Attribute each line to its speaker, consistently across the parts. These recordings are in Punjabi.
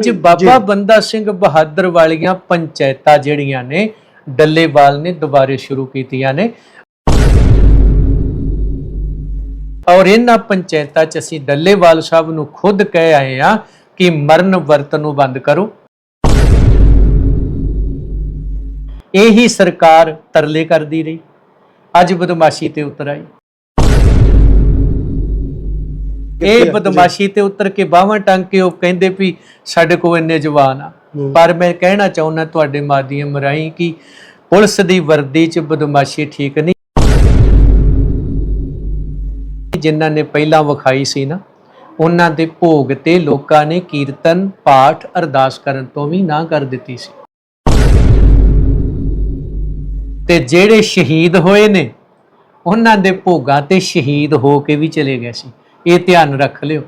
Speaker 1: ਅੱਜ ਬਾਬਾ ਬੰਦਾ ਸਿੰਘ ਬਹਾਦਰ ਵਾਲੀਆਂ ਪੰਚਾਇਤਾਂ ਜਿਹੜੀਆਂ ਨੇ ਡੱਲੇਵਾਲ ਨੇ ਦੁਬਾਰੇ ਸ਼ੁਰੂ ਕੀਤੀਆਂ ਨੇ। ਔਰ ਇਹਨਾਂ ਪੰਚਾਇਤਾਂ 'ਚ ਅਸੀਂ ਡੱਲੇਵਾਲ ਸਾਹਿਬ ਨੂੰ ਖੁਦ ਕਹਿ ਆਏ ਆ ਕਿ ਮਰਨ ਵਰਤ ਨੂੰ ਬੰਦ ਕਰੋ। ਇਹੀ ਸਰਕਾਰ ਤਰਲੇ ਕਰਦੀ ਰਹੀ। ਅੱਜ ਬਦਮਾਸ਼ੀ ਤੇ ਉਤਰ ਆਈ। ਇਹ ਬਦਮਾਸ਼ੀ ਤੇ ਉਤਰ ਕੇ ਬਾਹਾਂ ਟੰਗ ਕੇ ਉਹ ਕਹਿੰਦੇ ਵੀ ਸਾਡੇ ਕੋਲ ਇੰਨੇ ਜਵਾਨ ਆ। ਪਰ ਮੈਂ ਕਹਿਣਾ ਚਾਹੁੰਦਾ ਤੁਹਾਡੇ ਮਾਧਿਅਮ ਰਾਹੀਂ ਕਿ ਪੁਲਿਸ ਦੀ ਵਰਦੀ 'ਚ ਬਦਮਾਸ਼ੀ ਠੀਕ ਨਹੀਂ। ਜਿਨ੍ਹਾਂ ਨੇ ਪਹਿਲਾਂ ਵਿਖਾਈ ਸੀ ਨਾ ਉਹਨਾਂ ਦੇ ਭੋਗ ਤੇ ਲੋਕਾਂ ਨੇ ਕੀਰਤਨ ਪਾਠ ਅਰਦਾਸ ਕਰਨ ਤੋਂ ਵੀ ਨਾ ਕਰ ਦਿੱਤੀ ਸੀ। ਤੇ ਜਿਹੜੇ ਸ਼ਹੀਦ ਹੋਏ ਨੇ ਉਹਨਾਂ ਦੇ ਭੋਗਾਂ ਤੇ ਸ਼ਹੀਦ ਹੋ ਕੇ ਵੀ ਚਲੇ ਗਏ ਸੀ। ਇਹ ਧਿਆਨ ਰੱਖ ਲਿਓ।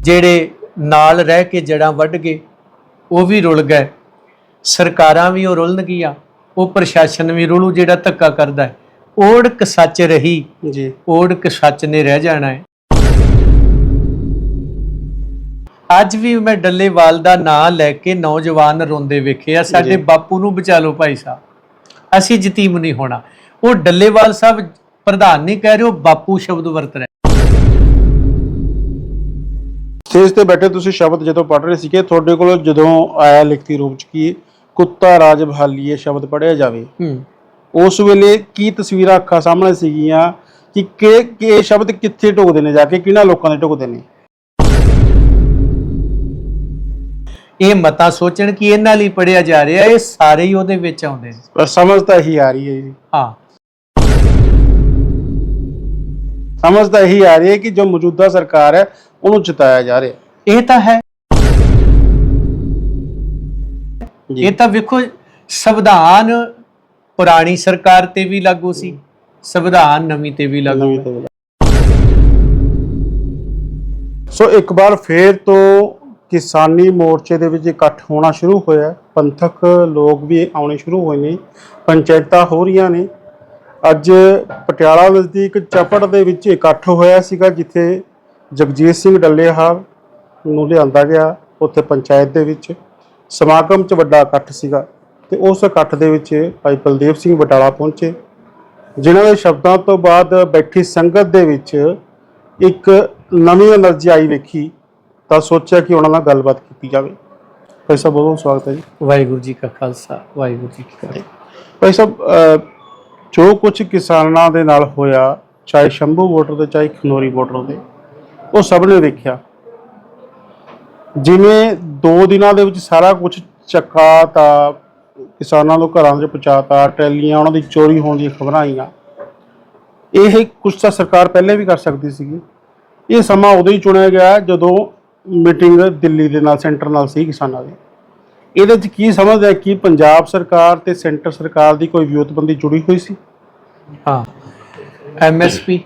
Speaker 1: ਜਿਹੜੇ ਨਾਲ ਰਹਿ ਕੇ ਜੜਾਂ ਵੱਢ ਗਏ ਉਹ ਵੀ ਰੁਲ ਗਏ। ਸਰਕਾਰਾਂ ਵੀ ਉਹ ਰੁਲਣ ਗਈਆਂ ਉਹ ਪ੍ਰਸ਼ਾਸਨ ਵੀ ਰੁਲੂ ਜਿਹੜਾ ਧੱਕਾ ਕਰਦਾ ਹੈ। ਓੜਕ ਸੱਚ ਰਹੀ
Speaker 2: ਜੀ।
Speaker 1: ਓੜਕ ਸੱਚ ਨੇ ਰਹਿ ਜਾਣਾ ਹੈ। ਅੱਜ ਵੀ ਮੈਂ ਡੱਲੇਵਾਲ ਦਾ ਨਾਂ ਲੈ ਕੇ ਨੌਜਵਾਨ ਰੋਂਦੇ ਵੇਖੇ ਆ ਸਾਡੇ। ਬਾਪੂ ਨੂੰ ਬਚਾ ਲਓ ਭਾਈ ਸਾਹਿਬ। ਅਸੀਂ ਯਤੀਮ ਨਹੀਂ ਹੋਣਾ। ਉਹ ਡੱਲੇਵਾਲ ਸਾਹਿਬ ਪ੍ਰਧਾਨ ਨਹੀਂ ਕਹਿ ਰਹੇ ਉਹ ਬਾਪੂ ਸ਼ਬਦ ਵਰਤ ਰਹੇ।
Speaker 2: ਸਟੇਜ ਤੇ ਬੈਠੇ ਤੁਸੀਂ ਸ਼ਬਦ ਜਦੋਂ ਪੜ੍ਹ ਰਹੇ ਸੀਗੇ ਤੁਹਾਡੇ ਕੋਲ ਜਦੋਂ ਆਇਆ ਲਿਖਤੀ ਰੂਪ ਚ ਕੀ ਕੁੱਤਾ ਰਾਜ ਬਹਾਲੀਏ ਸ਼ਬਦ ਪੜਿਆ ਜਾਵੇ
Speaker 1: ਹੂੰ।
Speaker 2: ਉਸ ਵੇਲੇ ਕੀ ਤਸਵੀਰਾਂ ਅੱਖਾਂ ਸਾਹਮਣੇ ਸੀਗੀਆਂ ਕਿ ਕਿ ਕਿ ਸ਼ਬਦ ਕਿੱਥੇ ਢੁਕਦੇ ਨੇ ਜਾ ਕੇ ਕਿਹਨਾਂ ਲੋਕਾਂ ਦੇ ਢੁਕਦੇ ਨੇ?
Speaker 1: ਇਹ ਮਤਾ ਸੋਚਣ ਕਿ ਇਹਨਾਂ ਲਈ ਪੜਿਆ ਜਾ ਰਿਹਾ ਇਹ ਸਾਰੇ ਹੀ ਉਹਦੇ ਵਿੱਚ ਆਉਂਦੇ ਨੇ।
Speaker 2: ਪਰ ਸਮਝ ਤਾਂ ਇਹੀ ਆ ਰਹੀ ਹੈ ਜੀ।
Speaker 1: ਹਾਂ।
Speaker 2: ਸਮਝ ਤਾਂ ਇਹੀ ਆ ਰਹੀ ਹੈ ਕਿ ਜੋ ਮੌਜੂਦਾ ਸਰਕਾਰ ਹੈ ਉਹਨੂੰ ਜਿਤਾਇਆ ਜਾ ਰਿਹਾ।
Speaker 1: ਇਹ ਤਾਂ ਹੈ। ਇਹ ਤਾਂ ਵੇਖੋ ਸੰਵਿਧਾਨ ਪੁਰਾਣੀ ਸਰਕਾਰ ਤੇ ਵੀ ਲਾਗੂ ਸੀ। ਸੰਵਿਧਾਨ ਨਵੀਂ ਤੇ ਵੀ ਲਾਗੂ ਹੈ।
Speaker 2: ਸੋ ਇੱਕ ਵਾਰ ਫੇਰ ਤੋਂ ਕਿਸਾਨੀ ਮੋਰਚੇ ਦੇ ਵਿੱਚ ਇਕੱਠ ਹੋਣਾ ਸ਼ੁਰੂ ਹੋਇਆ। ਪੰਥਕ ਲੋਕ ਵੀ ਆਉਣੇ ਸ਼ੁਰੂ ਹੋਏ ਨੇ। ਪੰਚਾਇਤਾਂ ਹੋ ਰਹੀਆਂ ਨੇ। ਅੱਜ ਪਟਿਆਲਾ ਨਜ਼ਦੀਕ ਚਪੜ ਦੇ ਵਿੱਚ ਇਕੱਠ ਹੋਇਆ ਸੀਗਾ ਜਿੱਥੇ ਜਗਜੀਤ ਸਿੰਘ ਡੱਲੇਹਾਲ ਨੂੰ ਲਿਆਂਦਾ ਗਿਆ ਉੱਥੇ ਪੰਚਾਇਤ ਦੇ ਵਿੱਚ। ਸਮਾਗਮ 'ਚ ਵੱਡਾ ਇਕੱਠ ਸੀਗਾ ਤੇ ਉਸ ਇਕੱਠ ਦੇ ਵਿੱਚ ਭਾਈ ਬਲਦੇਵ ਸਿੰਘ ਬਟਾਲਾ ਪਹੁੰਚੇ ਜਿਨ੍ਹਾਂ ਦੇ ਸ਼ਬਦਾਂ ਤੋਂ ਬਾਅਦ ਬੈਠੀ ਸੰਗਤ ਦੇ ਵਿੱਚ ਇੱਕ ਨਵੀਂ એનર્ਜੀ ਆਈ ਵੇਖੀ ਤਾਂ ਸੋਚਿਆ ਕਿ ਉਹਨਾਂ ਨਾਲ ਗੱਲਬਾਤ ਕੀਤੀ ਜਾਵੇ। ਭਾਈ ਸਾਹਿਬ ਬਹੁਤ ਸਵਾਗਤ ਹੈ ਜੀ।
Speaker 1: ਵਾਹਿਗੁਰੂ ਜੀ ਕਾ ਖਾਲਸਾ ਵਾਹਿਗੁਰੂ ਜੀ ਕੀ ਫਤਿਹ।
Speaker 2: ਭਾਈ ਸਾਹਿਬ ਜੋ ਕੁਝ ਕਿਸਾਨਾਂ ਦੇ ਨਾਲ ਹੋਇਆ, ਚਾਹੇ ਸ਼ੰਭੂ ਬਾਰਡਰ ਤੇ, ਚਾਹੇ ਖਨੋਰੀ ਬਾਰਡਰ ਤੇ, ਉਹ ਸਭ ਨੇ ਦੇਖਿਆ। ਜਿਵੇਂ ਦੋ ਦਿਨਾਂ ਦੇ ਵਿੱਚ ਸਾਰਾ ਕੁਝ ਚੱਕਾ ਤਾਂ ਕਿਸਾਨਾਂ ਨੂੰ ਘਰਾਂ 'ਚ ਪਹੁੰਚਾਤਾ, ਟੈਲੀਆਂ, ਉਹਨਾਂ ਦੀ ਚੋਰੀ ਹੋਣ ਦੀਆਂ ਖਬਰਾਂ ਆਈਆਂ। ਇਹ ਕੁਝ ਤਾਂ ਸਰਕਾਰ ਪਹਿਲੇ ਵੀ ਕਰ ਸਕਦੀ ਸੀਗੀ। ਇਹ ਸਮਾਂ ਉਦੋਂ ਹੀ ਚੁਣਿਆ ਗਿਆ ਜਦੋਂ ਮੀਟਿੰਗ ਦਿੱਲੀ ਦੇ ਨਾਲ ਸੈਂਟਰ ਨਾਲ ਸੀ ਕਿਸਾਨਾਂ ਦੀ। ਇਹਦੇ 'ਚ ਕੀ ਸਮਝਦਾ ਕਿ ਪੰਜਾਬ ਸਰਕਾਰ ਤੇ ਸੈਂਟਰ ਸਰਕਾਰ ਦੀ ਕੋਈ ਵਿਉਂਤਬੰਦੀ ਜੁੜੀ ਹੋਈ ਸੀ?
Speaker 1: ਹਾਂ। ਐਮਐਸਪੀ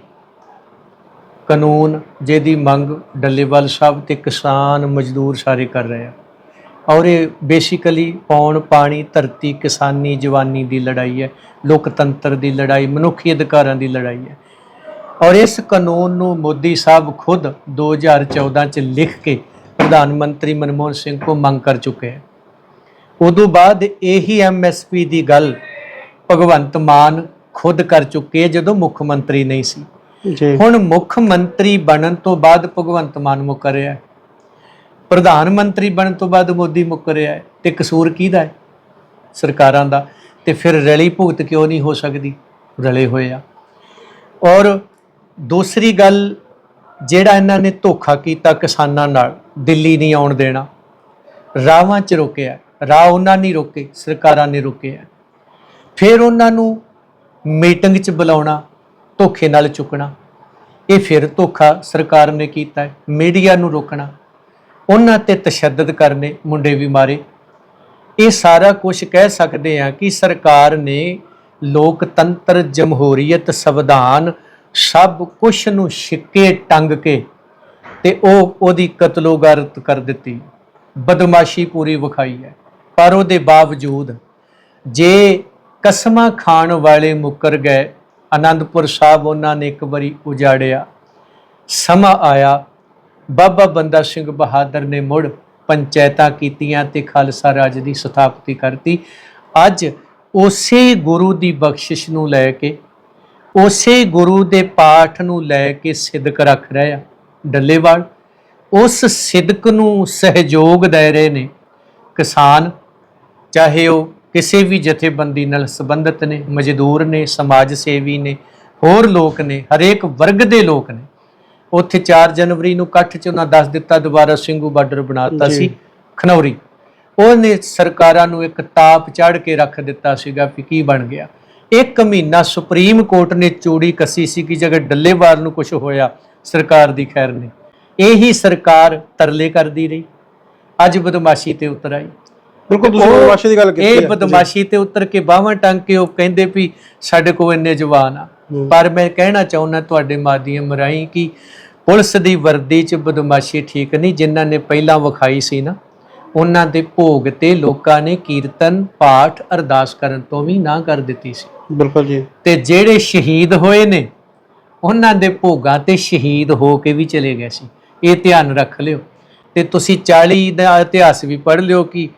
Speaker 1: ਕਾਨੂੰਨ, ਜਿਹਦੀ ਮੰਗ ਡੱਲੇਵਾਲ ਸਾਹਿਬ ਤੇ ਕਿਸਾਨ ਮਜ਼ਦੂਰ ਸਾਰੇ ਕਰ ਰਹੇ ਆ। ਔਰ ਇਹ ਬੇਸਿਕਲੀ ਪੌਣ ਪਾਣੀ ਧਰਤੀ ਕਿਸਾਨੀ ਜਵਾਨੀ ਦੀ ਲੜਾਈ ਹੈ, ਲੋਕਤੰਤਰ ਦੀ ਲੜਾਈ, ਮਨੁੱਖੀ ਅਧਿਕਾਰਾਂ ਦੀ ਲੜਾਈ ਹੈ। ਔਰ ਇਸ ਕਾਨੂੰਨ ਨੂੰ ਮੋਦੀ ਸਾਹਿਬ ਖੁਦ 2014 ਚ ਲਿਖ ਕੇ ਪ੍ਰਧਾਨ ਮੰਤਰੀ ਮਨਮੋਹਨ ਸਿੰਘ ਕੋ ਮੰਗ ਕਰ ਚੁੱਕੇ ਹੈ ਉਦੋਂ ਬਾਅਦ ਇਹੀ ਐਮਐਸਪੀ ਦੀ ਗੱਲ ਭਗਵੰਤ ਮਾਨ ਖੁਦ ਕਰ ਚੁੱਕੇ ਜਦੋਂ ਮੁੱਖ ਮੰਤਰੀ ਨਹੀਂ ਸੀ।
Speaker 2: ਜੀ।
Speaker 1: ਹੁਣ ਮੁੱਖ ਮੰਤਰੀ ਬਣਨ ਤੋਂ ਬਾਅਦ ਭਗਵੰਤ ਮਾਨ ਮੁੱਕਰਿਆ ਹੈ। ਪ੍ਰਧਾਨ ਮੰਤਰੀ ਬਣਨ ਤੋਂ ਬਾਅਦ ਮੋਦੀ ਮੁੱਕਰਿਆ ਹੈ। ਤੇ ਕਸੂਰ ਕਿਹਦਾ ਹੈ? ਸਰਕਾਰਾਂ ਦਾ। ਤੇ ਫਿਰ ਰਲੀ ਭੁਗਤ ਕਿਉਂ ਨਹੀਂ ਹੋ ਸਕਦੀ? ਰਲੇ ਹੋਏ ਆ। ਔਰ ਦੂਸਰੀ ਗੱਲ ਜਿਹੜਾ ਇਹਨਾਂ ਨੇ ਧੋਖਾ ਕੀਤਾ ਕਿਸਾਨਾਂ ਨਾਲ ਦਿੱਲੀ ਨਹੀਂ ਆਉਣ ਦੇਣਾ ਰਾਹਾਂ 'ਚ ਰੋਕਿਆ। ਰਾਹ ਉਹਨਾਂ ਨੇ ਰੋਕੇ, ਸਰਕਾਰਾਂ ਨੇ ਰੋਕਿਆ ਫਿਰ ਉਹਨਾਂ ਨੂੰ ਮੀਟਿੰਗ 'ਚ ਬੁਲਾਉਣਾ, ਧੋਖੇ ਨਾਲ ਚੁੱਕਣਾ। ਇਹ ਫਿਰ ਧੋਖਾ ਸਰਕਾਰ ਨੇ ਕੀਤਾ ਮੀਡੀਆ ਨੂੰ ਰੋਕਣਾ। ਉਹਨਾਂ ਤੇ ਤਸ਼ੱਦਦ ਕਰਨੇ ਮੁੰਡੇ ਵੀ ਮਾਰੇ। ਇਹ ਸਾਰਾ ਕੁਝ ਕਹਿ ਸਕਦੇ ਆ ਕਿ ਸਰਕਾਰ ਨੇ ਲੋਕਤੰਤਰ, ਜਮਹੂਰੀਅਤ, ਸੰਵਿਧਾਨ ਸਭ ਕੁਝ ਨੂੰ ਛਿੱਕੇ ਟੰਗ ਕੇ ਤੇ ਉਹ ਉਹਦੀ ਕਤਲੋਗਾਰਤ ਕਰ ਦਿੱਤੀ। ਬਦਮਾਸ਼ੀ ਪੂਰੀ ਵਿਖਾਈ ਹੈ। ਪਰ ਉਹਦੇ ਬਾਵਜੂਦ ਜੇ ਕਸਮਾਂ ਖਾਣ ਵਾਲੇ ਮੁੱਕਰ ਗਏ ਆਨੰਦਪੁਰ ਸਾਹਿਬ ਉਹਨਾਂ ਨੇ ਇੱਕ ਵਾਰੀ ਉਜਾੜਿਆ। ਸਮਾਂ ਆਇਆ, ਬਾਬਾ ਬੰਦਾ ਸਿੰਘ ਬਹਾਦਰ ਨੇ ਮੁੜ ਪੰਚਾਇਤਾਂ ਕੀਤੀਆਂ ਤੇ ਖਾਲਸਾ ਰਾਜ ਦੀ ਸਥਾਪਤੀ ਕਰਤੀ। ਅੱਜ ਉਸੇ ਗੁਰੂ ਦੀ ਬਖਸ਼ਿਸ਼ ਨੂੰ ਲੈ ਕੇ, ਉਸੇ ਗੁਰੂ ਦੇ ਪਾਠ ਨੂੰ ਲੈ ਕੇ ਸਿਦਕ ਰੱਖ ਰਹੇ ਆ ਡੱਲੇਵਾਲ। ਉਸ ਸਿਦਕ ਨੂੰ ਸਹਿਯੋਗ ਦੇ ਰਹੇ ਨੇ ਕਿਸਾਨ ਚਾਹੇ ਉਹ ਕਿਸੇ ਵੀ ਜਥੇਬੰਦੀ ਨਾਲ ਸੰਬੰਧਿਤ ਨੇ ਮਜ਼ਦੂਰ ਨੇ ਸਮਾਜ ਸੇਵੀ ਨੇ ਹੋਰ ਲੋਕ ਨੇ ਹਰੇਕ ਵਰਗ ਦੇ ਲੋਕ ਨੇ। ਉੱਥੇ 4 ਜਨਵਰੀ ਨੂੰ ਇਕੱਠ ਚ ਉਹਨਾਂ ਦੱਸ ਦਿੱਤਾ ਦੁਬਾਰਾ ਸਿੰਘੂ ਬਾਰਡਰ ਬਣਾਤਾ। ਸੀ ਖਨੌਰੀ। ਉਹਨੇ ਸਰਕਾਰਾਂ ਨੂੰ ਇੱਕ ਤਾਪ ਚੜ ਕੇ ਰੱਖ ਦਿੱਤਾ ਸੀਗਾ ਵੀ ਕੀ ਬਣ ਗਿਆ। ਇੱਕ ਮਹੀਨਾ ਸੁਪਰੀਮ ਕੋਰਟ ਨੇ ਚੋੜੀ ਕੱਸੀ ਸੀ ਕਿ ਜੇਕਰ ਡੱਲੇਵਾਲ ਨੂੰ ਕੁਝ ਹੋਇਆ ਸਰਕਾਰ ਦੀ ਖੈਰ ਨਹੀਂ। ਇਹੀ ਸਰਕਾਰ ਤਰਲੇ ਕਰਦੀ ਰਹੀ। ਅੱਜ ਬਦਮਾਸ਼ੀ ਤੇ ਉਤਰ ਆਈ।
Speaker 2: ਬਿਲਕੁਲ ਤੁਸੀਂ ਬਦਮਾਸ਼ੀ ਦੀ ਗੱਲ ਕੀਤੀ
Speaker 1: ਇਹ। ਬਦਮਾਸ਼ੀ ਤੇ ਉਤਰ ਕੇ ਬਾਹਾਂ ਟੰਗ ਕੇ ਉਹ ਕਹਿੰਦੇ ਵੀ ਸਾਡੇ ਕੋਲ ਇੰਨੇ ਜਵਾਨ ਆ। ਪਰ ਮੈਂ ਕਹਿਣਾ ਚਾਹੁੰਦਾ ਤੁਹਾਡੇ ਮਾਧਿਅਮ ਰਾਹੀਂ ਕਿ ਪੁਲਿਸ ਦੀ ਵਰਦੀ 'ਚ ਬਦਮਾਸ਼ੀ ਠੀਕ ਨਹੀਂ ਜਿਨ੍ਹਾਂ ਨੇ ਪਹਿਲਾਂ ਵਿਖਾਈ ਸੀ ਨਾ ਉਹਨਾਂ ਦੇ ਭੋਗ ਤੇ ਲੋਕਾਂ ਨੇ ਕੀਰਤਨ ਪਾਠ ਅਰਦਾਸ ਕਰਨ ਤੋਂ ਵੀ ਨਾ ਕਰ ਦਿੱਤੀ ਸੀ।
Speaker 2: ਬਿਲਕੁਲ ਜੀ।
Speaker 1: ਤੇ ਜਿਹੜੇ ਸ਼ਹੀਦ ਹੋਏ ਨੇ ਉਹਨਾਂ ਦੇ ਭੋਗਾਂ ਤੇ ਸ਼ਹੀਦ ਹੋ ਕੇ ਵੀ ਚਲੇ ਗਏ ਸੀ। ਇਹ ਧਿਆਨ ਰੱਖ ਲਿਓ। ਤੇ ਤੁਸੀਂ 40 ਦਾ ਇਤਿਹਾਸ ਵੀ ਪੜ੍ਹ ਲਿਓ ਕਿ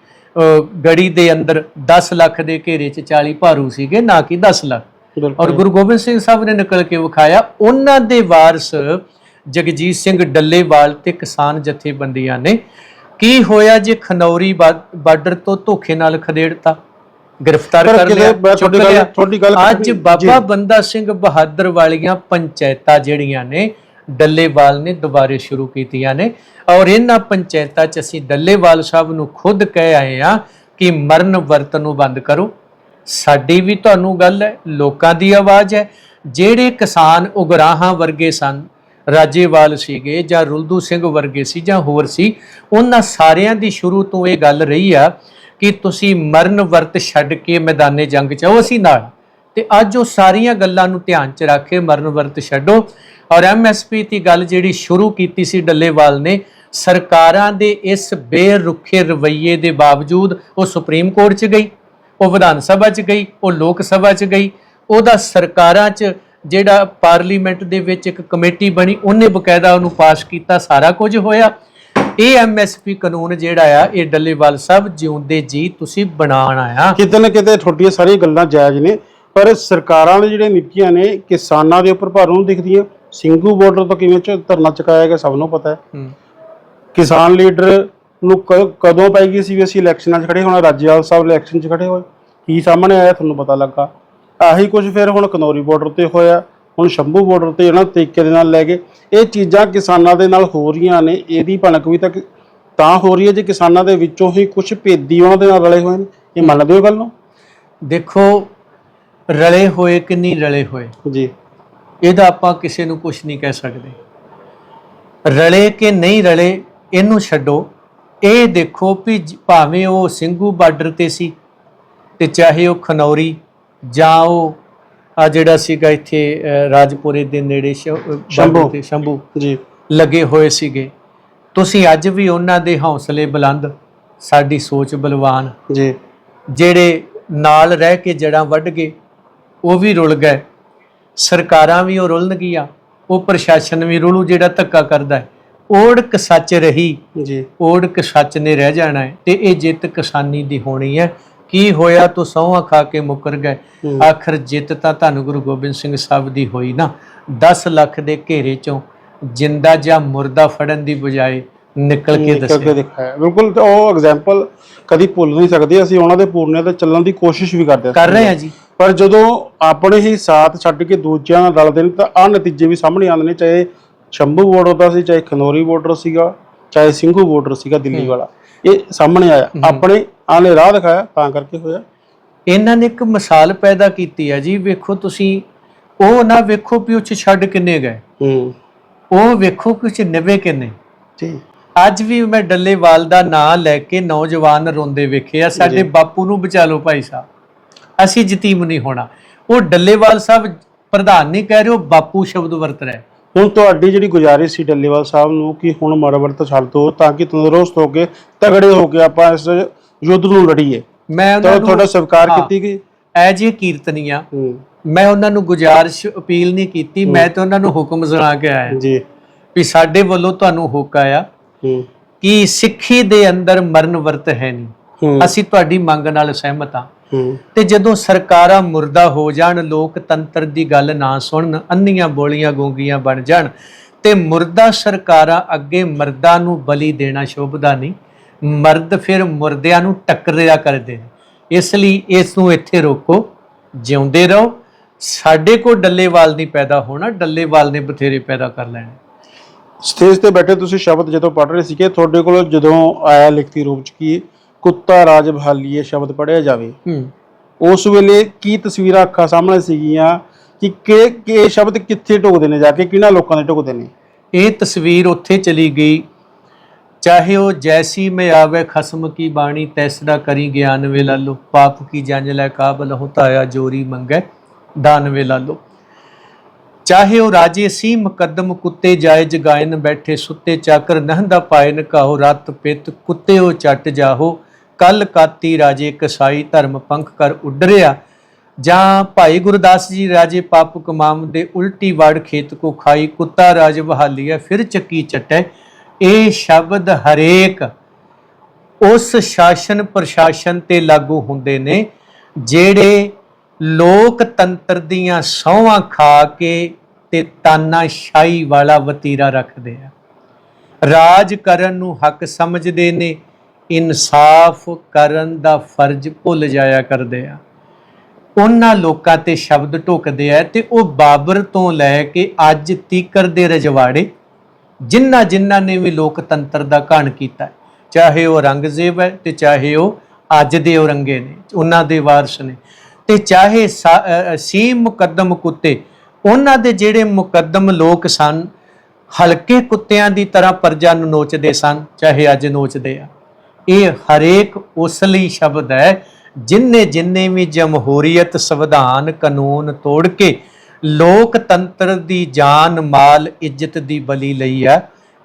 Speaker 1: ਗੜੀ ਦੇ ਅੰਦਰ 10 ਲੱਖ ਦੇ ਘੇਰੇ 'ਚ 40 ਭਾਰੂ ਸੀਗੇ ਨਾ ਕਿ 10 ਲੱਖ। ਔਰ ਗੁਰੂ ਗੋਬਿੰਦ ਸਿੰਘ ਸਾਹਿਬ ਨੇ ਨਿਕਲ ਕੇ ਵਿਖਾਇਆ ਉਹਨਾਂ ਦੇ ਵਾਰਸ ਜਗਜੀਤ ਸਿੰਘ ਡੱਲੇਵਾਲ ਤੇ ਕਿਸਾਨ ਜਥੇਬੰਦੀਆਂ ਨੇ। ਕੀ ਹੋਇਆ ਜੇ ਖਨੌਰੀ ਬਾਰਡਰ ਤੋਂ ਧੋਖੇ ਨਾਲ ਖਦੇੜਤਾ? ਗ੍ਰਿਫਤਾਰ ਕਰ ਲਿਆ
Speaker 2: ਤੁਹਾਡੀ ਗੱਲ- ਤੁਹਾਡੀ ਗੱਲ
Speaker 1: ਅੱਜ। ਬਾਬਾ ਬੰਦਾ ਸਿੰਘ ਬਹਾਦਰ ਵਾਲੀਆਂ ਪੰਚਾਇਤਾਂ ਜਿਹੜੀਆਂ ਨੇ ਡੱਲੇਵਾਲ ਨੇ ਦੁਬਾਰੇ ਸ਼ੁਰੂ ਕੀਤੀਆਂ ਨੇ। ਔਰ ਇਹਨਾਂ ਪੰਚਾਇਤਾਂ 'ਚ ਅਸੀਂ ਡੱਲੇਵਾਲ ਸਾਹਿਬ ਨੂੰ ਖੁਦ ਕਹਿ ਆਏ ਆ ਕਿ ਮਰਨ ਵਰਤ ਨੂੰ ਬੰਦ ਕਰੋ। ਸਾਡੀ ਵੀ ਤੁਹਾਨੂੰ ਗੱਲ ਹੈ, ਲੋਕਾਂ ਦੀ ਆਵਾਜ਼ ਹੈ। ਜਿਹੜੇ ਕਿਸਾਨ ਉਗਰਾਹਾਂ ਵਰਗੇ ਸਨ, ਰਾਜੇਵਾਲ ਸੀਗੇ ਜਾਂ ਰੁਲਦੂ ਸਿੰਘ ਵਰਗੇ ਸੀ ਜਾਂ ਹੋਰ ਸੀ, ਉਹਨਾਂ ਸਾਰਿਆਂ ਦੀ ਸ਼ੁਰੂ ਤੋਂ ਇਹ ਗੱਲ ਰਹੀ ਆ ਕਿ ਤੁਸੀਂ ਮਰਨ ਵਰਤ ਛੱਡ ਕੇ ਮੈਦਾਨੇ ਜੰਗ ਚ ਆਓ, ਅਸੀਂ ਨਾਲ। ਤੇ ਅੱਜ ਉਹ ਸਾਰੀਆਂ ਗੱਲਾਂ ਨੂੰ ਧਿਆਨ ਚ ਰੱਖ ਕੇ ਮਰਨ ਵਰਤ ਛੱਡੋ। ਔਰ ਐਮਐਸਪੀ ਦੀ ਗੱਲ ਜਿਹੜੀ ਸ਼ੁਰੂ ਕੀਤੀ ਸੀ ਡੱਲੇਵਾਲ ਨੇ, ਸਰਕਾਰਾਂ ਦੇ ਇਸ ਬੇਰੁਖੇ ਰਵੱਈਏ ਦੇ ਬਾਵਜੂਦ ਉਹ ਸੁਪਰੀਮ ਕੋਰਟ ਚ ਗਈ, ਉਹ ਵਿਧਾਨ ਸਭਾ ਚ ਗਈ, ਉਹ ਲੋਕ ਸਭਾ ਚ ਗਈ। ਉਹਦਾ ਸਰਕਾਰਾਂ ਚ ਜਿਹੜਾ ਪਾਰਲੀਮੈਂਟ ਦੇ ਵਿੱਚ ਇੱਕ ਕਮੇਟੀ ਬਣੀ, ਉਹਨੇ ਬਕਾਇਦਾ ਉਹਨੂੰ ਪਾਸ ਕੀਤਾ, ਸਾਰਾ ਕੁਝ ਹੋਇਆ। ਇਹ ਐਮਐਸਪੀ ਕਾਨੂੰਨ ਜਿਹੜਾ ਆ, ਇਹ ਡੱਲੇਵਾਲ ਸਾਹਿਬ ਜਿਉਂਦੇ ਜੀ, ਤੁਸੀਂ ਬਣਾਉਣ ਆਇਆ।
Speaker 2: ਕਿਤੇ ਨਾ ਕਿਤੇ ਤੁਹਾਡੀਆਂ ਸਾਰੀਆਂ ਗੱਲਾਂ ਜਾਇਜ਼ ਨੇ। ਪਰ ਸਰਕਾਰਾਂ ਦੇ ਜਿਹੜੇ ਨੀਤੀਆਂ ਨੇ ਕਿਸਾਨਾਂ ਦੇ ਉੱਪਰ ਭਾਰੂ ਨੂੰ ਦਿਖਦੀਆਂ ਸਿੰਘੂ ਬਾਰਡਰ ਤੋਂ ਕਿਵੇਂ ਚ ਧਰਨਾ ਚੁਕਾਇਆ ਗਿਆ ਸਭ ਨੂੰ ਪਤਾ ਹੈ। ਕਿਸਾਨ ਲੀਡਰ ਨੂੰ ਕਦੋਂ ਪੈ ਗਈ ਸੀ ਵੀ ਅਸੀਂ ਇਲੈਕਸ਼ਨਾਂ 'ਚ ਖੜੇ ਹੋਣਾ? ਰਾਜੇਵਾਲ ਸਾਹਿਬ ਇਲੈਕਸ਼ਨ 'ਚ ਖੜੇ ਹੋਏ। ਕੀ ਸਾਹਮਣੇ ਆਇਆ? ਤੁਹਾਨੂੰ ਪਤਾ ਲੱਗਾ। ਆਹੀ ਕੁਝ ਫਿਰ ਹੁਣ ਕਨੌਰੀ ਬਾਰਡਰ ਤੇ ਹੋਇਆ। ਹੁਣ ਸ਼ੰਭੂ ਬਾਰਡਰ ਤੇ ਇਹਨਾਂ ਤਰੀਕੇ ਦੇ ਨਾਲ ਲੈ ਗਏ। ਇਹ ਚੀਜ਼ਾਂ ਕਿਸਾਨਾਂ ਦੇ ਨਾਲ ਹੋ ਰਹੀਆਂ ਨੇ। ਇਹਦੀ ਭਣਕ ਵੀ ਤਾਂ ਕਿ- ਤਾਂ ਹੋ ਰਹੀ ਹੈ ਜੇ ਕਿਸਾਨਾਂ ਦੇ ਵਿੱਚੋਂ ਹੀ ਕੁਝ ਭੇਦੀ ਉਹਨਾਂ ਦੇ ਨਾਲ ਰਲੇ ਹੋਏ ਨੇ। ਇਹ ਮੰਨਦੇ ਹੋ ਗੱਲ ਨੂੰ?
Speaker 1: ਦੇਖੋ ਰਲੇ ਹੋਏ ਕਿ ਨਹੀਂ ਰਲੇ ਹੋਏ?
Speaker 2: ਜੀ।
Speaker 1: ਇਹਦਾ ਆਪਾਂ ਕਿਸੇ ਨੂੰ ਕੁਝ ਨਹੀਂ ਕਹਿ ਸਕਦੇ। ਰਲੇ ਕਿ ਨਹੀਂ ਰਲੇ ਇਹਨੂੰ ਛੱਡੋ। ਇਹ ਦੇਖੋ ਵੀ ਭਾਵੇਂ ਉਹ ਸਿੰਘੂ ਬਾਰਡਰ ਤੇ ਸੀ ਤੇ ਚਾਹੇ ਉਹ ਖਨੌਰੀ ਜਾਂ ਉਹ ਆ ਜਿਹੜਾ ਸੀਗਾ ਇੱਥੇ ਰਾਜਪੁਰੇ ਦੇ ਨੇੜੇ
Speaker 2: ਸ਼ੰਭੂ।
Speaker 1: ਤੇ ਸ਼ੰਭੂ
Speaker 2: ਜੀ।
Speaker 1: ਲੱਗੇ ਹੋਏ ਸੀਗੇ। ਤੁਸੀਂ ਅੱਜ ਵੀ ਉਹਨਾਂ ਦੇ ਹੌਸਲੇ ਬੁਲੰਦ ਸਾਡੀ ਸੋਚ ਬਲਵਾਨ
Speaker 2: ਜੀ।
Speaker 1: ਜਿਹੜੇ ਨਾਲ ਰਹਿ ਕੇ ਜੜਾਂ ਵੱਢ ਗਏ ਉਹ ਵੀ ਰੁਲ ਗਏ। ਸਰਕਾਰਾਂ ਵੀ ਉਹ ਰੁਲਣ ਗਈਆਂ ਉਹ ਪ੍ਰਸ਼ਾਸਨ ਵੀ ਰੁਲੂ ਜਿਹੜਾ ਧੱਕਾ ਕਰਦਾ ਹੈ। ਓੜਕ ਸੱਚ ਰਹੀ
Speaker 2: ਜੀ।
Speaker 1: ਓੜਕ ਸੱਚ ਨੇ ਰਹਿ ਜਾਣਾ ਹੈ ਤੇ ਇਹ ਜਿੱਤ ਕਿਸਾਨੀ ਦੀ ਹੋਣੀ ਹੈ। ਕੀ ਹੋਇਆ ਤੋ ਸਹੁੰ ਖਾ ਕੇ ਮੁਕਰ ਗਏ। ਆਖਰ ਜਿੱਤ ਤਾਂ ਧੰਨ ਗੁਰੂ ਗੋਬਿੰਦ ਸਿੰਘ ਸਾਹਿਬ ਦੀ ਹੋਈ ਨਾ। 10 ਲੱਖ ਦੇ ਘੇਰੇ ਚੋਂ ਜਿੰਦਾ ਜਾਂ ਮੁਰਦਾ ਫੜਨ ਦੀ ਬਜਾਏ ਨਿਕਲ ਕੇ
Speaker 2: ਨਿਕਲ ਕੇ
Speaker 1: ਦੱਸਿਆ
Speaker 2: ਦਿਖਾਇਆ ਬਿਲਕੁਲ ਤੇ ਉਹ ਐਗਜ਼ਾਮਪਲ ਕਦੀ ਭੁੱਲ ਨਹੀਂ ਸਕਦੇ ਅਸੀਂ ਉਹਨਾਂ ਦੇ ਪੂਰਨੇ ਤੇ ਚੱਲਣ ਦੀ ਕੋਸ਼ਿਸ਼ ਵੀ ਕਰਦੇ ਹਾਂ।
Speaker 1: ਕਰ ਰਹੇ ਆ ਜੀ।
Speaker 2: ਪਰ ਜਦੋਂ ਆਪਣੇ ਹੀ ਸਾਥ ਛੱਡ ਕੇ ਦੂਜਿਆਂ ਨਾਲ ਰਲਦੇ ਨੇ ਤਾਂ ਆ ਨਤੀਜੇ ਵੀ ਸਾਹਮਣੇ ਆਉਂਦੇ ਨੇ ਚਾਹੇ ਸ਼ੰਭੂ ਬਾਰਡਰ ਦਾ ਸੀ ਚਾਹੇ ਖਨੌਰੀ ਬਾਰਡਰ ਸੀਗਾ ਚਾਹੇ ਸਿੰਘੂ ਬਾਰਡਰ ਸੀਗਾ ਦਿੱਲੀ ਵਾਲਾ। ਇਹ ਸਾਹਮਣੇ ਆਇਆ। ਆਪਣੇ ਆਲੇ ਰਾਹ ਦਿਖਾਇਆ ਤਾਂ ਕਰਕੇ ਹੋਇਆ।
Speaker 1: ਇਹਨਾਂ ਨੇ ਇੱਕ ਮਿਸਾਲ ਪੈਦਾ ਕੀਤੀ ਹੈ ਜੀ। ਵੇਖੋ ਤੁਸੀਂ ਉਹ ਨਾ ਵੇਖੋ ਵੀ ਛੱਡ ਕਿੰਨੇ ਗਏ।
Speaker 2: ਹੂੰ।
Speaker 1: ਉਹ ਵੇਖੋ ਕਿ ਉਹ 'ਚ ਨਿਵੇ ਕਿੰਨੇ।
Speaker 2: ਜੀ।
Speaker 1: ਅੱਜ ਵੀ ਮੈਂ ਡੱਲੇਵਾਲ ਦਾ ਨਾਂ ਲੈ ਕੇ ਨੌਜਵਾਨ ਰੋਂਦੇ ਵੇਖੇ ਆ। ਸਾਡੇ ਬਾਪੂ ਨੂੰ ਬਚਾ ਲਓ ਭਾਈ ਸਾਹਿਬ। ਅਸੀਂ ਯਤੀਮ ਨਹੀਂ ਹੋਣਾ। ਉਹ ਡੱਲੇਵਾਲ ਸਾਹਿਬ ਪ੍ਰਧਾਨ ਨਹੀਂ ਕਹਿ ਰਹੇ ਉਹ ਬਾਪੂ ਸ਼ਬਦ ਵਰਤ ਰਿਹਾ
Speaker 2: ਹੁਣ ਤੁਹਾਡੀ ਜਿਹੜੀ ਗੁਜ਼ਾਰਿਸ਼ ਸੀ ਡੱਲੇਵਾਲ ਸਾਹਿਬ ਨੂੰ ਕਿ ਹੁਣ ਮਰਵਰਤ ਛੱਡ ਦਿਓ ਤਾਂ ਕਿ ਤੰਦਰੁਸਤ ਹੋ ਕੇ ਤਗੜੇ ਹੋ ਕੇ ਆਪਾਂ ਇਸ ਯੁੱਧ ਨੂੰ ਲੜੀਏ।
Speaker 1: ਮੈਂ ਉਹਨਾਂ ਨੂੰ
Speaker 2: ਤੁਹਾਡਾ ਸਵੀਕਾਰ
Speaker 1: ਹਾਂ।
Speaker 2: ਕੀਤੀ ਗਈ?
Speaker 1: ਐਜ ਇਹ ਕੀਰਤਨੀਆਂ। ਮੈਂ ਉਹਨਾਂ ਨੂੰ ਗੁਜ਼ਾਰਿਸ਼ ਅਪੀਲ ਨਹੀਂ ਕੀਤੀ ਮੈਂ ਤਾਂ ਉਹਨਾਂ ਨੂੰ ਹੁਕਮ ਸੁਣਾ ਕੇ ਆਇਆ।
Speaker 2: ਜੀ।
Speaker 1: ਵੀ ਸਾਡੇ ਵੱਲੋਂ ਤੁਹਾਨੂੰ ਹੁਕਮ ਆਇਆ। ਕਿ ਸਿੱਖੀ ਦੇ ਅੰਦਰ ਮਰਨ ਵਰਤ ਹੈ ਨਹੀਂ। ਅਸੀਂ ਤੁਹਾਡੀ ਮੰਗ ਨਾਲ ਸਹਿਮਤ ਹਾਂ।
Speaker 2: ਹੂੰ।
Speaker 1: ਤੇ ਜਦੋਂ ਸਰਕਾਰਾਂ ਮੁਰਦਾ ਹੋ ਜਾਣ ਲੋਕਤੰਤਰ ਦੀ ਗੱਲ ਨਾ ਸੁਣਨ ਅੰਨੀਆਂ ਬੋਲੀਆਂ ਗੂੰਗੀਆਂ ਬਣ ਜਾਣ ਤੇ ਮੁਰਦਾ ਸਰਕਾਰਾਂ ਅੱਗੇ ਮਰਦਾਂ ਨੂੰ ਬਲੀ ਦੇਣਾ ਸ਼ੋਭਦਾ ਨਹੀਂ ਮਰਦ ਫਿਰ ਮੁਰਦਿਆਂ ਨੂੰ ਟੱਕਰਿਆ ਕਰਦੇ ਨੇ। ਇਸ ਲਈ ਇਸ ਨੂੰ ਇੱਥੇ ਰੋਕੋ ਜਿਉਂਦੇ ਰਹੋ। ਸਾਡੇ ਕੋਲ ਡੱਲੇਵਾਲ ਨਹੀਂ ਪੈਦਾ ਹੋਣਾ ਡੱਲੇਵਾਲ ਨੇ ਬਥੇਰੇ ਪੈਦਾ ਕਰ ਲੈਣੇ।
Speaker 2: ਸਟੇਜ ਤੇ ਬੈਠੇ ਤੁਸੀਂ ਸ਼ਬਦ ਜਦੋਂ ਪੜ੍ਹ ਰਹੇ ਸੀਗੇ ਤੁਹਾਡੇ ਕੋਲ ਜਦੋਂ ਆਇਆ ਲਿਖਤੀ ਰੂਪ ਚ ਕੀ ਕੁੱਤਾ ਰਾਜ ਬਹਾਲੀਏ ਸ਼ਬਦ ਪੜਿਆ ਜਾਵੇ।
Speaker 1: ਹੂੰ।
Speaker 2: ਉਸ ਵੇਲੇ ਕੀ ਤਸਵੀਰਾਂ ਅੱਖਾਂ ਸਾਹਮਣੇ ਸੀਗੀਆਂ ਕਿ ਕਿ ਕਿ ਸ਼ਬਦ ਕਿੱਥੇ ਢੁਕਦੇ ਨੇ ਜਾ ਕੇ ਕਿਹਨਾਂ ਲੋਕਾਂ ਦੇ ਢੁਕਦੇ ਨੇ?
Speaker 1: ਇਹ ਤਸਵੀਰ ਉੱਥੇ ਚਲੀ ਗਈ। ਚਾਹੇ ਉਹ ਜੈਸੀ ਮੈਂ ਆਵੇ ਖਸਮ ਕੀ ਬਾਣੀ ਤੈਸੜਾ ਕਰੀ ਗਿਆਨ ਵੇ ਲਾਲੋ ਪਾਪ ਕੀ ਜੰਜ ਲੈ ਕਾਬਲ ਹੁਤਾਇਆ ਜੋਰੀ ਮੰਗੈ ਦਾਨ ਵੇ ਲਾਲੋ। ਚਾਹੇ ਉਹ ਰਾਜੇ ਸੀ, ਮੁਕੱਦਮ ਕੁੱਤੇ ਜਾਏ ਗਾਇਨ ਬੈਠੇ ਸੁੱਤੇ ਚਾਕਰ ਨਹੰਦਾ ਪਾਇਨ ਕਾਹੋ ਰਤ ਪਿਤ ਕੁੱਤੇ ਉਹ ਚੱਟ ਜਾਹੋ। ਕੱਲ ਕਾਤੀ ਰਾਜੇ ਕਸਾਈ ਧਰਮ ਪੰਖ ਕਰ ਉੱਡਰਿਆ। ਜਾਂ ਭਾਈ ਗੁਰਦਾਸ ਜੀ ਰਾਜੇ ਪਾਪ ਕਮਾਮ ਦੇ ਉਲਟੀ ਵੜ ਖੇਤ ਕੋ ਖਾਈ, ਕੁੱਤਾ ਰਾਜ ਬਹਾਲੀਆ ਫਿਰ ਚੱਕੀ ਚੱਟੈ। ਇਹ ਸ਼ਬਦ ਹਰੇਕ ਉਸ ਸ਼ਾਸਨ ਪ੍ਰਸ਼ਾਸਨ ਤੇ ਲਾਗੂ ਹੁੰਦੇ ਨੇ, ਜਿਹੜੇ ਲੋਕਤੰਤਰ ਦੀਆਂ ਸਹੁੰਆਂ ਖਾ ਕੇ ਤੇ ਤਾਨਾਸ਼ਾਹੀ ਵਾਲਾ ਵਤੀਰਾ ਰੱਖਦੇ ਆ। ਰਾਜ ਕਰਨ ਨੂੰ ਹੱਕ ਸਮਝਦੇ ਨੇ, ਇਨਸਾਫ ਕਰਨ ਦਾ ਫਰਜ਼ ਭੁੱਲ ਜਾਇਆ ਕਰਦੇ ਆ। ਉਹਨਾਂ ਲੋਕਾਂ ਤੇ ਸ਼ਬਦ ਢੁਕਦੇ ਆ ਤੇ ਉਹ ਬਾਬਰ ਤੋਂ ਲੈ ਕੇ ਅੱਜ ਤੀਕਰ ਦੇ ਰਜਵਾੜੇ ਜਿਨ੍ਹਾਂ ਜਿਨ੍ਹਾਂ ਨੇ ਵੀ ਲੋਕਤੰਤਰ ਦਾ ਘਾਣ ਕੀਤਾ, ਚਾਹੇ ਉਹ ਔਰੰਗਜ਼ੇਬ ਹੈ ਤੇ ਚਾਹੇ ਉਹ ਅੱਜ ਦੇ ਔਰੰਗੇ ਨੇ, ਉਹਨਾਂ ਦੇ ਵਾਰਸ ਨੇ ਤੇ ਚਾਹੇ ਸਾ- ਸੀ ਮੁਕੱਦਮ ਕੁੱਤੇ, ਉਹਨਾਂ ਦੇ ਜਿਹੜੇ ਮੁਕੱਦਮ ਲੋਕ ਸਨ, ਹਲਕੇ ਕੁੱਤਿਆਂ ਦੀ ਤਰ੍ਹਾਂ ਪਰਜਾ ਨੂੰ ਨੋਚਦੇ ਸਨ, ਚਾਹੇ ਅੱਜ ਨੋਚਦੇ ਆ। ਇਹ ਹਰੇਕ ਉਸ ਲਈ ਸ਼ਬਦ ਹੈ ਜਿਨਨੇ ਜਿੰਨੇ ਵੀ ਜਮਹੂਰੀਅਤ ਸੰਵਿਧਾਨ ਕਾਨੂੰਨ ਤੋੜ ਕੇ ਲੋਕਤੰਤਰ ਦੀ ਜਾਨ ਮਾਲ ਇੱਜ਼ਤ ਦੀ ਬਲੀ ਲਈ ਆ,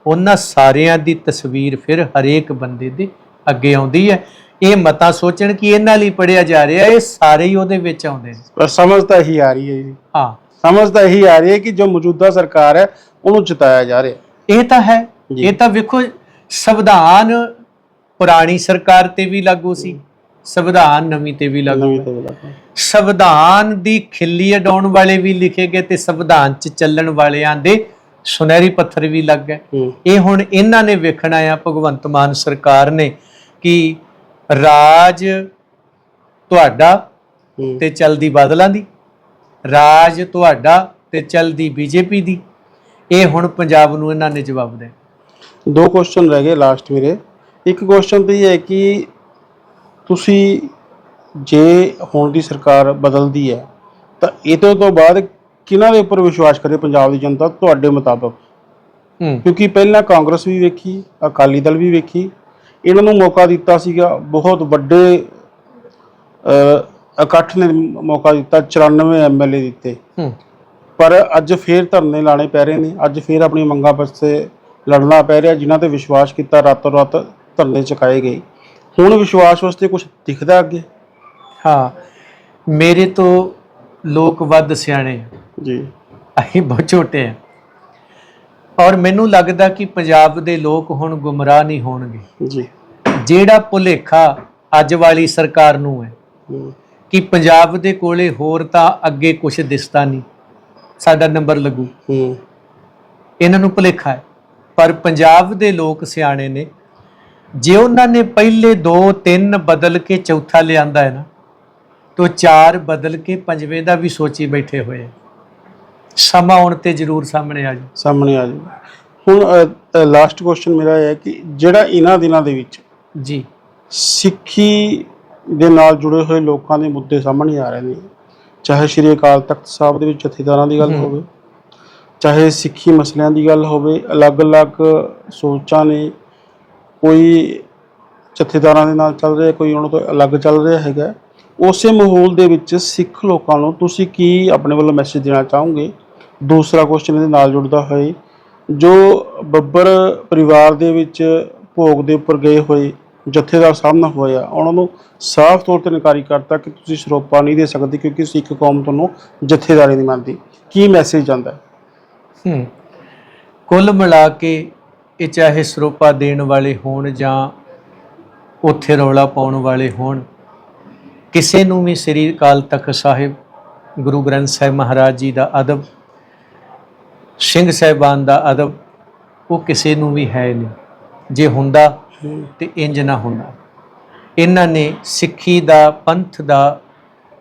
Speaker 1: ਉਹਨਾਂ ਸਾਰਿਆਂ ਦੀ ਤਸਵੀਰ ਫਿਰ ਹਰੇਕ ਬੰਦੇ ਦੇ ਅੱਗੇ ਆਉਂਦੀ ਹੈ। ਇਹ ਮਤਾ ਸੋਚਣ ਕਿ ਇਹਨਾਂ ਲਈ ਪੜਿਆ ਜਾ ਰਿਹਾ ਇਹ ਸਾਰੇ ਹੀ ਉਹਦੇ ਵਿੱਚ ਆਉਂਦੇ ਨੇ।
Speaker 2: ਪਰ ਸਮਝ ਤਾਂ ਇਹੀ ਆ ਰਹੀ ਹੈ ਜੀ।
Speaker 1: ਹਾਂ।
Speaker 2: ਸਮਝ ਤਾਂ ਇਹੀ ਆ ਰਹੀ ਹੈ ਕਿ ਜੋ ਮੌਜੂਦਾ ਸਰਕਾਰ ਹੈ ਉਹਨੂੰ ਜਿਤਾਇਆ ਜਾ ਰਿਹਾ।
Speaker 1: ਇਹ ਤਾਂ ਹੈ। ਇਹ ਤਾਂ ਵੇਖੋ ਸੰਵਿਧਾਨ ਪੁਰਾਣੀ ਸਰਕਾਰ ਤੇ ਵੀ ਲਾਗੂ ਸੀ। ਸੰਵਿਧਾਨ ਨਵੀਂ ਤੇ ਵੀ ਲਾਗੂ ਹੈ। ਸੰਵਿਧਾਨ ਦੀ ਖਿੱਲੀ ਅਡਾਉਣ ਵਾਲੇ ਵੀ ਲਿਖੇ ਗਏ ਤੇ ਸੰਵਿਧਾਨ 'ਚ ਚੱਲਣ ਵਾਲਿਆਂ ਦੇ ਸੁਨਹਿਰੀ ਪੱਥਰ ਵੀ ਲੱਗ ਗਏ। ਇਹ ਹੁਣ ਇਹਨਾਂ ਨੇ ਵੇਖਣਾ ਆ ਭਗਵੰਤ ਮਾਨ ਸਰਕਾਰ ਨੇ ਕਿ ਰਾਜ ਤੁਹਾਡਾ ਤੇ ਚਲਦੀ ਬਾਦਲਾਂ ਦੀ ਰਾਜ ਤੁਹਾਡਾ ਤੇ ਚਲਦੀ ਬੀਜੇਪੀ ਦੀ। ਇਹ ਹੁਣ ਪੰਜਾਬ ਨੂੰ ਇਹਨਾਂ ਨੇ ਜਵਾਬ ਦੇ
Speaker 2: ਦੋ ਕੁਐਸਚਨ ਰਹਿ ਗਏ ਲਾਸਟ ਮੇਰੇ। ਇੱਕ ਕੁਐਸਚਨ ਤਾਂ ਇਹ ਹੈ ਕਿ ਤੁਸੀਂ ਜੇ ਹੁਣ ਦੀ ਸਰਕਾਰ ਬਦਲਦੀ ਹੈ ਤਾਂ ਇਹ ਤੋਂ ਤੋਂ ਬਾਅਦ ਕਿਹਨਾਂ ਦੇ ਉੱਪਰ ਵਿਸ਼ਵਾਸ ਕਰੇ ਪੰਜਾਬ ਦੀ ਜਨਤਾ ਤੁਹਾਡੇ ਮੁਤਾਬਕ?
Speaker 1: ਹੂੰ।
Speaker 2: ਕਿਉਂਕਿ ਪਹਿਲਾਂ ਕਾਂਗਰਸ ਵੀ ਵੇਖੀ ਅਕਾਲੀ ਦਲ ਵੀ ਵੇਖੀ ਇਹਨਾਂ ਨੂੰ ਮੌਕਾ ਦਿੱਤਾ ਸੀਗਾ ਬਹੁਤ ਵੱਡੇ ਅ, ਇਕੱਠ ਨੇ ਮੌਕਾ ਦਿੱਤਾ 94 ਐਮਐਲਏ ਦਿੱਤੇ। ਪਰ ਅੱਜ ਫੇਰ ਧਰਨੇ ਲਾਣੇ ਪੈ ਰਹੇ ਨੇ ਅੱਜ ਫੇਰ ਆਪਣੀ ਮੰਗਾਂ ਵਾਸਤੇ ਲੜਨਾ ਪੈ ਰਿਹਾ ਜਿਨ੍ਹਾਂ ਤੇ ਵਿਸ਼ਵਾਸ ਕੀਤਾ ਰਾਤੋਂ ਰਾਤ ਧਰਨੇ ਚੁਕਾਏ ਗਏ। ਹੁਣ ਵਿਸ਼ਵਾਸ ਵਾਸਤੇ ਕੁਝ ਦਿਖਦਾ ਅੱਗੇ?
Speaker 1: ਹਾਂ ਮੇਰੇ ਤੋਂ ਲੋਕ ਵੱਧ ਸਿਆਣੇ।
Speaker 2: ਜੀ।
Speaker 1: ਅਸੀਂ ਬਹੁਤ ਛੋਟੇ ਆ ਔਰ ਮੈਨੂੰ ਲੱਗਦਾ ਕਿ ਪੰਜਾਬ ਦੇ ਲੋਕ ਹੁਣ ਗੁੰਮਰਾਹ ਨਹੀਂ ਹੋਣਗੇ।
Speaker 2: ਜੀ।
Speaker 1: ਜਿਹੜਾ ਭੁਲੇਖਾ ਅੱਜ ਵਾਲੀ ਸਰਕਾਰ ਨੂੰ ਹੈ ਕਿ ਪੰਜਾਬ ਦੇ ਕੋਲੇ ਹੋਰ ਤਾਂ ਅੱਗੇ ਕੁਝ ਦਿਸਦਾ ਨਹੀਂ ਸਾਡਾ ਨੰਬਰ ਲੱਗੂ।
Speaker 2: ਹੂੰ।
Speaker 1: ਇਹਨਾਂ ਨੂੰ ਭੁਲੇਖਾ ਹੈ। ਪਰ ਪੰਜਾਬ ਦੇ ਲੋਕ ਸਿਆਣੇ ਨੇ ਜੇ ਉਹਨਾਂ ਨੇ ਪਹਿਲੇ 2 3 ਬਦਲ ਕੇ ਚੌਥਾ ਲਿਆਂਦਾ ਹੈ ਨਾ ਤੋ ਚਾਰ ਬਦਲ ਕੇ ਪੰਜਵੇਂ ਦਾ ਵੀ ਸੋਚੀ ਬੈਠੇ ਹੋਏ। ਸਮਾਂ ਆਉਣ ਤੇ ਜ਼ਰੂਰ ਸਾਹਮਣੇ ਆ ਜੀ
Speaker 2: ਸਾਹਮਣੇ ਆ ਜਾਊਗਾ ਹੁਣ ਲਾਸਟ ਕੁਐਸਚਨ ਮੇਰਾ ਇਹ ਹੈ ਕਿ ਜਿਹੜਾ ਇਹਨਾਂ ਦਿਨਾਂ ਦੇ ਵਿੱਚ
Speaker 1: ਜੀ।
Speaker 2: ਸਿੱਖੀ ਦੇ ਨਾਲ ਜੁੜੇ ਹੋਏ ਲੋਕਾਂ ਦੇ ਮੁੱਦੇ ਸਾਹਮਣੇ ਆ ਰਹੇ ਨੇ ਚਾਹੇ ਸ਼੍ਰੀ ਅਕਾਲ ਤਖਤ ਸਾਹਿਬ ਦੇ ਵਿੱਚ ਜਥੇਦਾਰਾਂ ਦੀ ਗੱਲ। ਹੋਵੇ ਚਾਹੇ ਸਿੱਖੀ ਮਸਲਿਆਂ ਦੀ ਗੱਲ ਹੋਵੇ ਅਲੱਗ-ਅਲੱਗ ਸੋਚਾਂ ਨੇ ਕੋਈ ਜਥੇਦਾਰਾਂ ਦੇ ਨਾਲ ਚੱਲ ਰਿਹਾ ਕੋਈ ਉਹਨਾਂ ਤੋਂ ਅਲੱਗ ਚੱਲ ਰਿਹਾ ਹੈਗਾ। ਉਸੇ ਮਾਹੌਲ ਦੇ ਵਿੱਚ ਸਿੱਖ ਲੋਕਾਂ ਨੂੰ ਤੁਸੀਂ ਕੀ ਆਪਣੇ ਵੱਲੋਂ ਮੈਸੇਜ ਦੇਣਾ ਚਾਹੋਗੇ? ਦੂਸਰਾ ਕੁਐਸਚਨ ਇਹਦੇ ਨਾਲ ਜੁੜਦਾ ਹੋਏ। ਜੋ ਬੱਬਰ ਪਰਿਵਾਰ ਦੇ ਵਿੱਚ ਭੋਗ ਦੇ ਉੱਪਰ ਗਏ ਹੋਏ ਜਥੇਦਾਰ ਸਾਹਮਣਾ ਹੋਇਆ, ਉਹਨਾਂ ਨੂੰ ਸਾਫ਼ ਤੌਰ ਤੇ ਇਨਕਾਰੀ ਕਰਤਾ ਕਿ ਤੁਸੀਂ ਸਰੋਪਾ ਨਹੀਂ ਦੇ ਸਕਦੇ ਕਿਉਂਕਿ ਸਿੱਖ ਕੌਮ ਤੁਹਾਨੂੰ ਜਥੇਦਾਰੀ ਨਹੀਂ ਮੰਨਦੀ। ਕੀ ਮੈਸੇਜ ਜਾਂਦਾ? ਹੂੰ।
Speaker 1: ਕੁੱਲ ਮਿਲਾ ਕੇ ਇਹ ਚਾਹੇ ਸਰੋਪਾ ਦੇਣ ਵਾਲੇ ਹੋਣ ਜਾਂ ਉੱਥੇ ਰੌਲਾ ਪਾਉਣ ਵਾਲੇ ਹੋਣ, ਕਿਸੇ ਨੂੰ ਵੀ ਸ੍ਰੀ ਅਕਾਲ ਤਖਤ ਸਾਹਿਬ, ਗੁਰੂ ਗ੍ਰੰਥ ਸਾਹਿਬ ਮਹਾਰਾਜ ਜੀ ਦਾ ਅਦਬ ਸਿੰਘ ਸਾਹਿਬਾਨ ਦਾ ਅਦਬ ਉਹ ਕਿਸੇ ਨੂੰ ਵੀ ਹੈ ਨਹੀਂ। ਜੇ ਹੁੰਦਾ ਤੇ ਇੰਜ ਨਾ ਹੁੰਦਾ। ਇਹਨਾਂ ਨੇ ਸਿੱਖੀ ਦਾ ਪੰਥ ਦਾ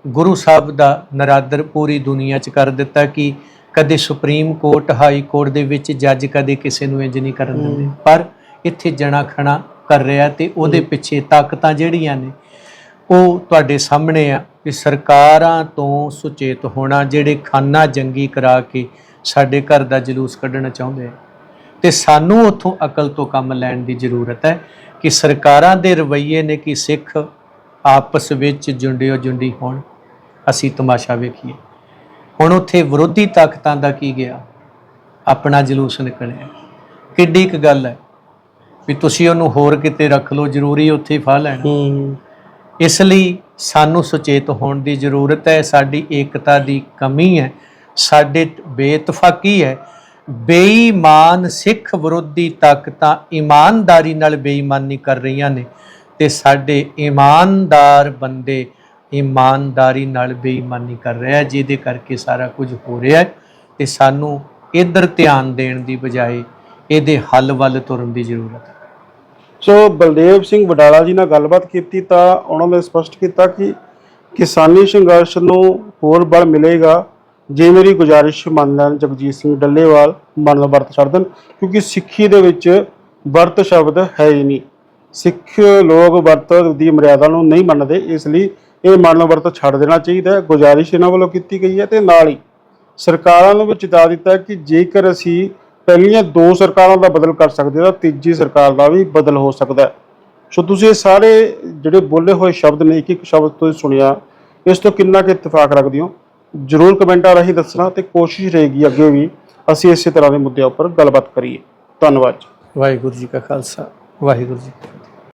Speaker 1: ਗੁਰੂ ਸਾਹਿਬ ਦਾ ਨਰਾਦਰ ਪੂਰੀ ਦੁਨੀਆ 'ਚ ਕਰ ਦਿੱਤਾ ਕਿ ਕਦੇ ਸੁਪਰੀਮ ਕੋਰਟ ਹਾਈ ਕੋਰਟ ਦੇ ਵਿੱਚ ਜੱਜ ਕਦੇ ਕਿਸੇ ਨੂੰ ਇੰਜ ਨਹੀਂ ਕਰਨ ਦਿੰਦੇ। ਪਰ ਇੱਥੇ ਜਣਾ ਖਣਾ ਕਰ ਰਿਹਾ ਤੇ ਉਹਦੇ ਪਿੱਛੇ ਤਾਕਤਾਂ ਜਿਹੜੀਆਂ ਨੇ ਉਹ ਤੁਹਾਡੇ ਸਾਹਮਣੇ ਆ ਕਿ ਸਰਕਾਰਾਂ ਤੋਂ ਸੁਚੇਤ ਹੋਣਾ ਜਿਹੜੇ ਖਾਨਾ ਜੰਗੀ ਕਰਾ ਕੇ ਸਾਡੇ ਘਰ ਦਾ ਜਲੂਸ ਕੱਢਣਾ ਚਾਹੁੰਦੇ ਆ। ਤੇ ਸਾਨੂੰ ਉਥੋਂ ਅਕਲ ਤੋਂ ਕੰਮ ਲੈਣ ਦੀ ਜ਼ਰੂਰਤ ਹੈ ਕਿ ਸਰਕਾਰਾਂ ਦੇ ਰਵੱਈਏ ਨੇ ਕਿ ਸਿੱਖ ਆਪਸ ਵਿੱਚ ਜੁੰਡਿਓ ਜੁੰਡੀ ਹੋਣ। ਅਸੀਂ ਤਮਾਸ਼ਾ ਵੇਖੀਏ। ਹੁਣ ਉੱਥੇ ਵਿਰੋਧੀ ਤਾਕਤਾਂ ਦਾ ਕੀ ਗਿਆ? ਆਪਣਾ ਜਲੂਸ ਨਿਕਲਿਆ। ਕਿੱਡੀ ਕੁ ਗੱਲ ਹੈ ਵੀ ਤੁਸੀਂ ਉਹਨੂੰ ਹੋਰ ਕਿਤੇ ਰੱਖ ਲਓ ਜ਼ਰੂਰੀ ਉੱਥੇ ਹੀ ਫਾਹ ਲੈਣਾ। ਇਸ ਲਈ ਸਾਨੂੰ ਸੁਚੇਤ ਹੋਣ ਦੀ ਜ਼ਰੂਰਤ ਹੈ। ਸਾਡੀ ਏਕਤਾ ਦੀ ਕਮੀ ਹੈ। ਸਾਡੇ ਬੇਇਤਫਾਕੀ ਹੈ। ਬੇਈਮਾਨ ਸਿੱਖ ਵਿਰੋਧੀ ਤਾਕਤਾਂ ਇਮਾਨਦਾਰੀ ਨਾਲ ਬੇਈਮਾਨੀ ਕਰ ਰਹੀਆਂ ਨੇ ਤੇ ਸਾਡੇ ਇਮਾਨਦਾਰ ਬੰਦੇ ਇਮਾਨਦਾਰੀ ਨਾਲ ਬੇਈਮਾਨੀ ਕਰ ਰਿਹਾ ਜਿਹਦੇ ਕਰਕੇ ਸਾਰਾ ਕੁਝ ਹੋ ਰਿਹਾ ਹੈ ਤੇ ਸਾਨੂੰ ਇਧਰ ਧਿਆਨ ਦੇਣ ਦੀ ਬਜਾਏ ਇਹਦੇ ਹੱਲ ਵੱਲ ਤੁਰਨ ਦੀ ਜ਼ਰੂਰਤ ਹੈ।
Speaker 2: ਸੋ ਬਲਦੇਵ ਸਿੰਘ ਵਡਾਲਾ ਜੀ ਨਾਲ ਗੱਲਬਾਤ ਕੀਤੀ ਤਾਂ ਉਹਨਾਂ ਨੇ ਸਪਸ਼ਟ ਕੀਤਾ ਕਿ ਕਿਸਾਨੀ ਸੰਘਰਸ਼ ਨੂੰ ਹੋਰ ਬਲ ਮਿਲੇਗਾ। ਜੇ ਮੇਰੀ ਗੁਜ਼ਾਰਿਸ਼ ਮੰਨ ਲੈਣ ਜਗਜੀਤ ਸਿੰਘ ਡੱਲੇਵਾਲ ਮਨ ਵਰਤ ਛੱਡ ਦੇਣ ਕਿਉਂਕਿ ਸਿੱਖੀ ਦੇ ਵਿੱਚ ਵਰਤ ਸ਼ਬਦ ਹੈ ਹੀ ਨਹੀਂ। ਸਿੱਖ ਲੋਕ ਵਰਤ ਦੀ ਮਰਿਆਦਾ ਨੂੰ ਨਹੀਂ ਮੰਨਦੇ, ਇਸ ਲਈ ਇਹ ਮਨ ਵਰਤ ਛੱਡ ਦੇਣਾ ਚਾਹੀਦਾ ਹੈ। ਗੁਜ਼ਾਰਿਸ਼ ਇਹਨਾਂ ਵੱਲੋਂ ਕੀਤੀ ਗਈ ਹੈ ਤੇ ਨਾਲ ਹੀ ਸਰਕਾਰਾਂ ਨੂੰ ਵੀ ਚੇਤਾ ਦਿੱਤਾ ਕਿ ਜੇਕਰ ਅਸੀਂ ਪਹਿਲੀਆਂ ਦੋ ਸਰਕਾਰਾਂ ਦਾ ਬਦਲ ਕਰ ਸਕਦੇ ਤਾਂ ਤੀਜੀ ਸਰਕਾਰ ਦਾ ਵੀ ਬਦਲ ਹੋ ਸਕਦਾ ਹੈ। ਸੋ ਤੁਸੀਂ ਇਹ ਸਾਰੇ ਜਿਹੜੇ ਬੋਲੇ ਹੋਏ ਸ਼ਬਦ ਨੇ ਇੱਕ ਇੱਕ ਸ਼ਬਦ ਤੋਂ ਸੁਣਿਆ, ਇਸ ਤੋਂ ਕਿੰਨਾ ਕੁ ਇਤਫਾਕ ਰੱਖਦੇ ਹੋ? ਜਰੂਰ ਕਮੈਂਟਾਂ ਰਾਹੀਂ ਦੱਸਣਾ ਤੇ ਕੋਸ਼ਿਸ਼ ਰਹੇਗੀ ਅੱਗੇ ਵੀ ਅਸੀਂ ਇਸੇ ਤਰ੍ਹਾਂ ਦੇ ਮੁੱਦਿਆਂ ਉੱਪਰ ਗੱਲਬਾਤ ਕਰੀਏ। ਧੰਨਵਾਦ ਜੀ।
Speaker 1: ਵਾਹਿਗੁਰੂ ਜੀ ਕਾ ਖਾਲਸਾ, ਵਾਹਿਗੁਰੂ ਜੀ